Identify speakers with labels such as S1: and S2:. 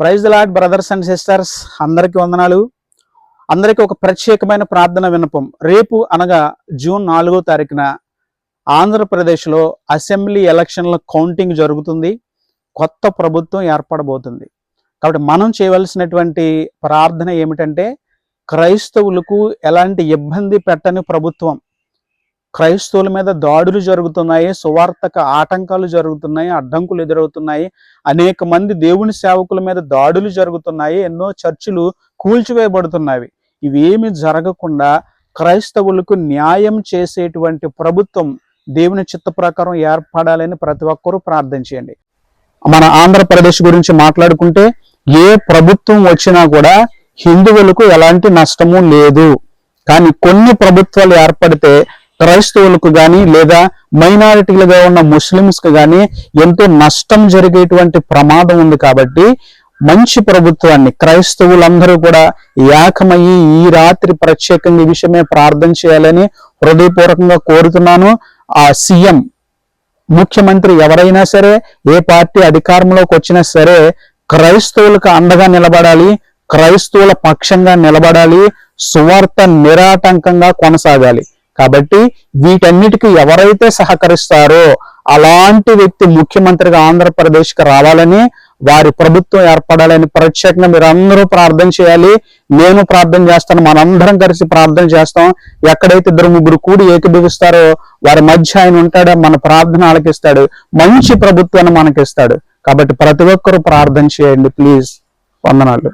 S1: Praise lord brothers and sisters అందరికీ వందనాలు. అందరికీ ఒక ప్రత్యేకమైన ప్రార్థన విన్నపం. రేపు అనగా జూన్ నాలుగో తారీఖున ఆంధ్రప్రదేశ్లో అసెంబ్లీ ఎలక్షన్ల కౌంటింగ్ జరుగుతుంది. కొత్త ప్రభుత్వం ఏర్పడబోతుంది. కాబట్టి మనం చేయవలసినటువంటి ప్రార్థన ఏమిటంటే క్రైస్తవులకు ఎలాంటి ఇబ్బంది పెట్టని ప్రభుత్వం క్రైస్తవుల మీద దాడులు జరుగుతున్నాయి సువార్తక ఆటంకాలు జరుగుతున్నాయి అడ్డంకులు ఎదురవుతున్నాయి. అనేక మంది దేవుని సేవకుల మీద దాడులు జరుగుతున్నాయి ఎన్నో చర్చిలు కూల్చివేయబడుతున్నవి. ఇవేమి జరగకుండా క్రైస్తవులకు న్యాయం చేసేటువంటి ప్రభుత్వం దేవుని చిత్త ప్రకారం ఏర్పడాలని ప్రతి ఒక్కరూ ప్రార్థన చేయండి. మన ఆంధ్రప్రదేశ్ గురించి మాట్లాడుకుంటే ఏ ప్రభుత్వం వచ్చినా కూడా హిందువులకు ఎలాంటి నష్టము లేదు. కానీ కొన్ని ప్రభుత్వాలు ఏర్పడితే క్రైస్తవులకు కానీ లేదా మైనారిటీలుగా ఉన్న ముస్లిమ్స్కు కానీ ఎంతో నష్టం జరిగేటువంటి ప్రమాదం ఉంది కాబట్టి మంచి ప్రభుత్వాన్ని క్రైస్తవులందరూ కూడా ఏకమయ్యి ఈ రాత్రి ప్రత్యేకంగా ఈ విషయమే ప్రార్థన చేయాలని హృదయపూర్వకంగా కోరుతున్నాను. ఆ సీఎం ముఖ్యమంత్రి ఎవరైనా సరే ఏ పార్టీ అధికారంలోకి వచ్చినా సరే క్రైస్తవులకు అండగా నిలబడాలి క్రైస్తవుల పక్షంగా నిలబడాలి సువార్త నిరాటంకంగా కొనసాగాలి. కాబట్టి వీటన్నిటికీ ఎవరైతే సహకరిస్తారో అలాంటి వ్యక్తి ముఖ్యమంత్రిగా ఆంధ్రప్రదేశ్కి రావాలని వారి ప్రభుత్వం ఏర్పడాలని ప్రత్యేకంగా మీరందరూ ప్రార్థన చేయాలి. నేను ప్రార్థన చేస్తాను మనందరం కలిసి ప్రార్థన చేస్తాం. ఎక్కడైతే ఇద్దరు ముగ్గురు కూడి ఏకీభవిస్తారో వారి మధ్య ఆయన ఉంటాడో మన ప్రార్థన ఆలకిస్తాడు మంచి ప్రభుత్వాన్ని మనకిస్తాడు కాబట్టి ప్రతి ఒక్కరూ ప్రార్థన చేయండి ప్లీజ్. వందనాలు.